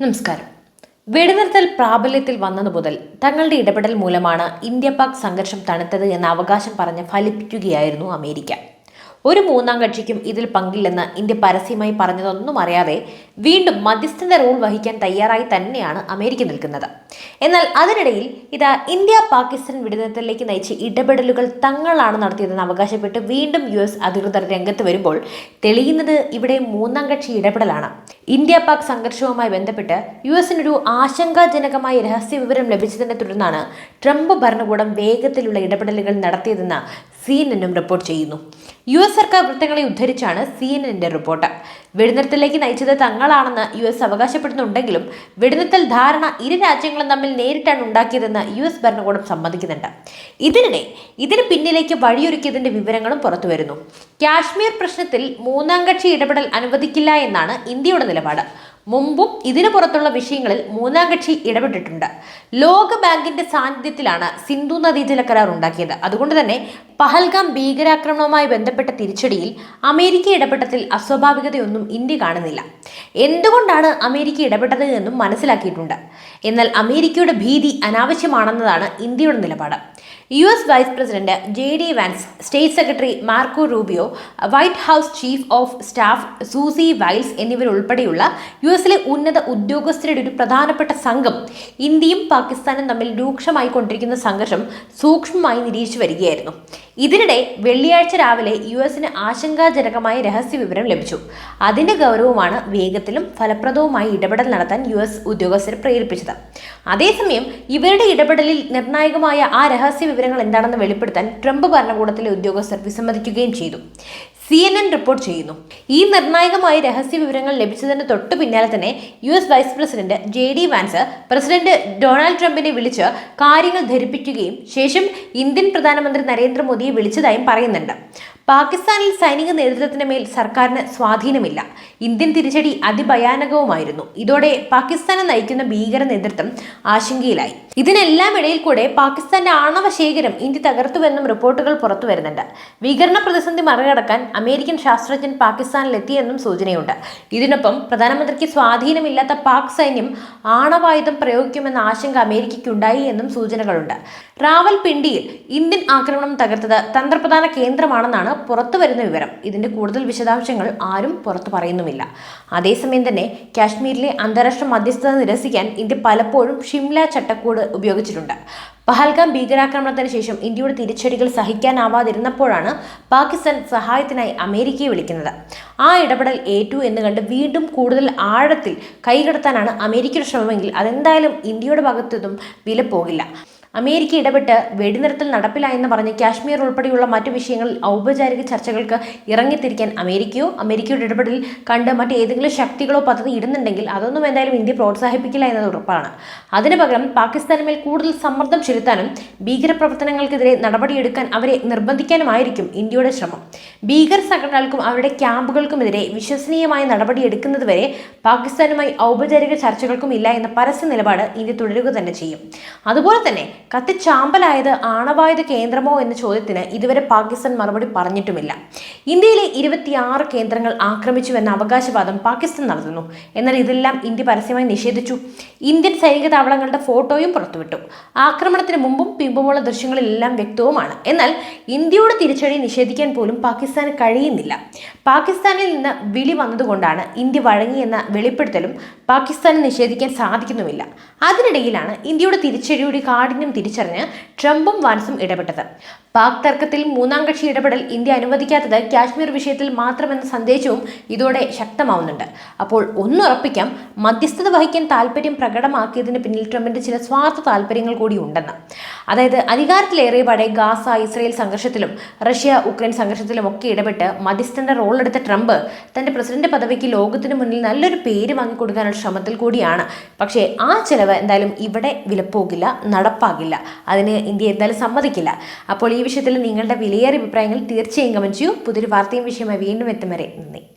നമസ്കാരം. വെടിനിർത്തൽ പ്രാബല്യത്തിൽ വന്നതു മുതൽ തങ്ങളുടെ ഇടപെടൽ മൂലമാണ് ഇന്ത്യ പാക് സംഘർഷം തണുത്തത് എന്ന അവകാശം പറഞ്ഞ് ഫലിപ്പിക്കുകയായിരുന്നു അമേരിക്ക. ഒരു മൂന്നാം കക്ഷിക്കും ഇതിൽ പങ്കില്ലെന്ന് ഇന്ത്യ പരസ്യമായി പറഞ്ഞതൊന്നും അറിയാതെ വീണ്ടും മധ്യസ്ഥന്റെ റോൾ വഹിക്കാൻ തയ്യാറായി തന്നെയാണ് അമേരിക്ക നിൽക്കുന്നത്. എന്നാൽ അതിനിടയിൽ ഇതാ ഇന്ത്യ പാകിസ്ഥാൻ വിടുന്നത്തിലേക്ക് നയിച്ച ഇടപെടലുകൾ തങ്ങളാണ് നടത്തിയതെന്ന് അവകാശപ്പെട്ട് വീണ്ടും യു എസ് അധികൃതർ രംഗത്ത് വരുമ്പോൾ തെളിയുന്നത് ഇവിടെ മൂന്നാം കക്ഷി ഇടപെടലാണ്. ഇന്ത്യ പാക് സംഘർഷവുമായി ബന്ധപ്പെട്ട് യു എസിനൊരു ആശങ്കാജനകമായ രഹസ്യ വിവരം ലഭിച്ചതിനെ തുടർന്നാണ് ട്രംപ് ഭരണകൂടം വേഗത്തിലുള്ള ഇടപെടലുകൾ നടത്തിയതെന്ന് സി എൻ എന്നും റിപ്പോർട്ട് ചെയ്യുന്നു. യു എസ് സർക്കാർ വൃത്തങ്ങളെ ഉദ്ധരിച്ചാണ് സി എൻ എന്റെ റിപ്പോർട്ട് വെടിനിർത്തലിലേക്ക് നയിച്ചത് തങ്ങളാണെന്ന് യു എസ് അവകാശപ്പെടുന്നുണ്ടെങ്കിലും വെടിനിർത്തൽ ധാരണ ഇരു രാജ്യങ്ങളും തമ്മിൽ നേരിട്ടാണ് ഉണ്ടാക്കിയതെന്ന് യു എസ് ഭരണകൂടം സമ്മതിക്കുന്നുണ്ട്. ഇതിനിടെ ഇതിന് പിന്നിലേക്ക് വഴിയൊരുക്കിയതിന്റെ വിവരങ്ങളും പുറത്തുവരുന്നു കാശ്മീർ പ്രശ്നത്തിൽ മൂന്നാം കക്ഷി ഇടപെടൽ അനുവദിക്കില്ല എന്നാണ് ഇന്ത്യയുടെ നിലപാട്. മുമ്പും ഇതിനു പുറത്തുള്ള വിഷയങ്ങളിൽ മൂന്നാം കക്ഷി ഇടപെട്ടിട്ടുണ്ട്. ലോക ബാങ്കിന്റെ സാന്നിധ്യത്തിലാണ് സിന്ധു നദീജല കരാർ ഉണ്ടാക്കിയത്. അതുകൊണ്ട് തന്നെ പഹൽഗാം ഭീകരാക്രമണവുമായി ബന്ധപ്പെട്ട തിരിച്ചടിയിൽ അമേരിക്ക ഇടപെട്ടതിൽ അസ്വാഭാവികതയൊന്നും ഇന്ത്യ കാണുന്നില്ല. എന്തുകൊണ്ടാണ് അമേരിക്ക ഇടപെട്ടത് എന്നും മനസ്സിലാക്കിയിട്ടുണ്ട്. എന്നാൽ അമേരിക്കയുടെ ഭീതി അനാവശ്യമാണെന്നതാണ് ഇന്ത്യയുടെ നിലപാട്. U S vice president J D Vance state secretary Marco Rubio White House chief of staff Susie Wiles എന്നിവരുൾപ്പെടെയുള്ള U എസിലെ ഉന്നത ഉദ്യോഗസ്ഥരുടെ ഒരു പ്രധാനപ്പെട്ട സംഘം ഇന്ത്യയും പാകിസ്ഥാനും തമ്മിൽ രൂക്ഷമായി കൊണ്ടിരിക്കുന്ന സംഘർഷം സൂക്ഷ്മമായി നിരീക്ഷിച്ചു വരികയായിരുന്നു. ഇതിനിടെ വെള്ളിയാഴ്ച രാവിലെ യു എസിന് ആശങ്കാജനകമായ രഹസ്യ വിവരം ലഭിച്ചു. അതിന്റെ ഗൗരവമാണ് വേഗത്തിലും ഫലപ്രദവുമായി ഇടപെടൽ നടത്താൻ യു എസ് ഉദ്യോഗസ്ഥരെ പ്രേരിപ്പിച്ചത്. അതേസമയം ഇവരുടെ ഇടപെടലിൽ നിർണായകമായ ആ രഹസ്യ വിവരങ്ങൾ എന്താണെന്ന് വെളിപ്പെടുത്താൻ ട്രംപ് ഭരണകൂടത്തിലെ ഉദ്യോഗസ്ഥർ വിസമ്മതിക്കുകയും ചെയ്തു. സി എൻ എൻ റിപ്പോർട്ട് ചെയ്യുന്നു. ഈ നിർണായകമായ രഹസ്യ വിവരങ്ങൾ ലഭിച്ചതിന് തൊട്ടു പിന്നാലെ തന്നെ U S vice president J D Vance president Donald ട്രംപിനെ വിളിച്ച് കാര്യങ്ങൾ ധരിപ്പിക്കുകയും ശേഷം ഇന്ത്യൻ പ്രധാനമന്ത്രി നരേന്ദ്രമോദിയെ വിളിച്ചതായും പറയുന്നുണ്ട്. പാകിസ്ഥാനിൽ സൈനിക നേതൃത്വത്തിന് മേൽ സർക്കാരിന് സ്വാധീനമില്ല. ഇന്ത്യൻ തിരിച്ചടി അതിഭയാനകവുമായിരുന്നു. ഇതോടെ പാകിസ്ഥാനെ നയിക്കുന്ന ഭീകര നേതൃത്വം ആശങ്കയിലായി. ഇതിനെല്ലാം ഇടയിൽ കൂടെ പാകിസ്ഥാന്റെ ആണവ ശേഖരം ഇന്ത്യ തകർത്തുവെന്നും റിപ്പോർട്ടുകൾ പുറത്തു വരുന്നുണ്ട്. വികരണ പ്രതിസന്ധി മറികടക്കാൻ അമേരിക്കൻ ശാസ്ത്രജ്ഞൻ പാകിസ്ഥാനിലെത്തിയെന്നും സൂചനയുണ്ട്. ഇതിനൊപ്പം പ്രധാനമന്ത്രിക്ക് സ്വാധീനമില്ലാത്ത പാക് സൈന്യം ആണവായുധം പ്രയോഗിക്കുമെന്ന ആശങ്ക അമേരിക്കയ്ക്കുണ്ടായി എന്നും സൂചനകളുണ്ട്. റാവൽപിണ്ടിയിൽ ഇന്ത്യൻ ആക്രമണം തകർത്തത് തന്ത്രപ്രധാന കേന്ദ്രമാണെന്നാണ് പുറത്തു വരുന്ന വിവരം. ഇതിന്റെ കൂടുതൽ വിശദാംശങ്ങൾ ആരും പുറത്തു പറയുന്നുമില്ല. അതേസമയം തന്നെ കാശ്മീരിലെ അന്താരാഷ്ട്ര മധ്യസ്ഥത നിരസിക്കാൻ ഇന്ത്യ പലപ്പോഴും ഷിംല ചട്ടക്കൂട് ഉപയോഗിച്ചിട്ടുണ്ട്. പഹൽഗാം ഭീകരാക്രമണത്തിന് ശേഷം ഇന്ത്യയുടെ തിരിച്ചടികൾ സഹിക്കാനാവാതിരുന്നപ്പോഴാണ് പാകിസ്ഥാൻ സഹായത്തിനായി അമേരിക്കയെ വിളിക്കുന്നത്. ആ ഇടപെടൽ ഏറ്റു എന്ന് കണ്ട് വീണ്ടും കൂടുതൽ ആഴത്തിൽ കൈകടത്താനാണ് അമേരിക്കയുടെ ശ്രമമെങ്കിൽ അതെന്തായാലും ഇന്ത്യയുടെ ഭാഗത്തുനിന്നും വില പോകില്ല അമേരിക്ക ഇടപെട്ട് വെടിനിർത്തൽ നടപ്പിലായെന്ന് പറഞ്ഞ് കാശ്മീർ ഉൾപ്പെടെയുള്ള മറ്റു വിഷയങ്ങളിൽ ഔപചാരിക ചർച്ചകൾക്ക് ഇറങ്ങിത്തിരിക്കാൻ അമേരിക്കയോ അമേരിക്കയുടെ ഇടപെടൽ കണ്ട് മറ്റേതെങ്കിലും ശക്തികളോ പദ്ധതി ഇടുന്നുണ്ടെങ്കിൽ അതൊന്നും എന്തായാലും ഇന്ത്യ പ്രോത്സാഹിപ്പിക്കില്ല എന്നത് ഉറപ്പാണ്. അതിനു പകരം പാകിസ്ഥാന് മേൽ കൂടുതൽ സമ്മർദ്ദം ചെലുത്താനും ഭീകരപ്രവർത്തനങ്ങൾക്കെതിരെ നടപടിയെടുക്കാൻ അവരെ നിർബന്ധിക്കാനുമായിരിക്കും ഇന്ത്യയുടെ ശ്രമം. ഭീകര സംഘടനകൾക്കും അവരുടെ ക്യാമ്പുകൾക്കുമെതിരെ വിശ്വസനീയമായ നടപടിയെടുക്കുന്നതുവരെ പാകിസ്ഥാനുമായി ഔപചാരിക ചർച്ചകൾക്കും ഇല്ല എന്ന പരസ്യ നിലപാട് ഇന്ത്യ തുടരുക തന്നെ ചെയ്യും. അതുപോലെ തന്നെ കത്തിച്ചാമ്പലായത് ആണവായുധ കേന്ദ്രമോ എന്ന ചോദ്യത്തിന് ഇതുവരെ പാകിസ്ഥാൻ മറുപടി പറഞ്ഞിട്ടുമില്ല. ഇന്ത്യയിലെ ഇരുപത്തിയാറ് കേന്ദ്രങ്ങൾ ആക്രമിച്ചുവെന്ന അവകാശവാദം പാകിസ്ഥാൻ നടത്തുന്നു. എന്നാൽ ഇതെല്ലാം ഇന്ത്യ പരസ്യമായി നിഷേധിച്ചു. ഇന്ത്യൻ സൈനിക താവളങ്ങളുടെ ഫോട്ടോയും പുറത്തുവിട്ടു. ആക്രമണത്തിന് മുമ്പും പിമ്പുമുള്ള ദൃശ്യങ്ങളിലെല്ലാം വ്യക്തവുമാണ്. എന്നാൽ ഇന്ത്യയുടെ തിരിച്ചടി നിഷേധിക്കാൻ പോലും പാകിസ്ഥാന് കഴിയുന്നില്ല. പാകിസ്ഥാനിൽ നിന്ന് വിളി വന്നതുകൊണ്ടാണ് ഇന്ത്യ വഴങ്ങിയെന്ന വെളിപ്പെടുത്തലും പാകിസ്ഥാന് നിഷേധിക്കാൻ സാധിക്കുന്നുമില്ല. അതിനിടയിലാണ് ഇന്ത്യയുടെ തിരിച്ചടിയുടെ കാഠിന്യം തിരിച്ചറിഞ്ഞ് ട്രംപും വാൻസും ഇടപെട്ടത്. പാക് തർക്കത്തിൽ മൂന്നാം കക്ഷി ഇടപെടൽ ഇന്ത്യ അനുവദിക്കാത്തത് കാശ്മീർ വിഷയത്തിൽ മാത്രമെന്ന സന്ദേശവും ഇതോടെ ശക്തമാവുന്നുണ്ട്. അപ്പോൾ ഒന്നുറപ്പിക്കാം മധ്യസ്ഥത വഹിക്കാൻ താല്പര്യം പ്രകടമാക്കിയതിന് പിന്നിൽ ട്രംപിന്റെ ചില സ്വാർത്ഥ താല്പര്യങ്ങൾ കൂടി ഉണ്ടെന്ന്. അതായത് അധികാരത്തിലേറിയ പാടെ ഗാസ ഇസ്രയേൽ സംഘർഷത്തിലും റഷ്യ ഉക്രൈൻ സംഘർഷത്തിലും ഒക്കെ ഇടപെട്ട് മധ്യസ്ഥന്റെ റോൾ എടുത്ത ട്രംപ് തന്റെ പ്രസിഡന്റ് പദവിക്ക് ലോകത്തിന് മുന്നിൽ നല്ലൊരു പേര് വാങ്ങിക്കൊടുക്കാനുള്ള ശ്രമത്തിൽ കൂടിയാണ്. പക്ഷേ ആ ചെലവ് എന്തായാലും ഇവിടെ വിലപ്പോകില്ല നടപ്പാകില്ല. അതിന് ഇന്ത്യ എന്തായാലും സമ്മതിക്കില്ല. അപ്പോൾ ഈ വിഷയത്തിൽ നിങ്ങളുടെ വിലയേറിയ അഭിപ്രായങ്ങൾ തീർച്ചയായും കമന്റ് ചെയ്യൂ. പുതിയൊരു വാർത്തയും വിഷയമായി വീണ്ടും എത്തും വരെ. നന്ദി.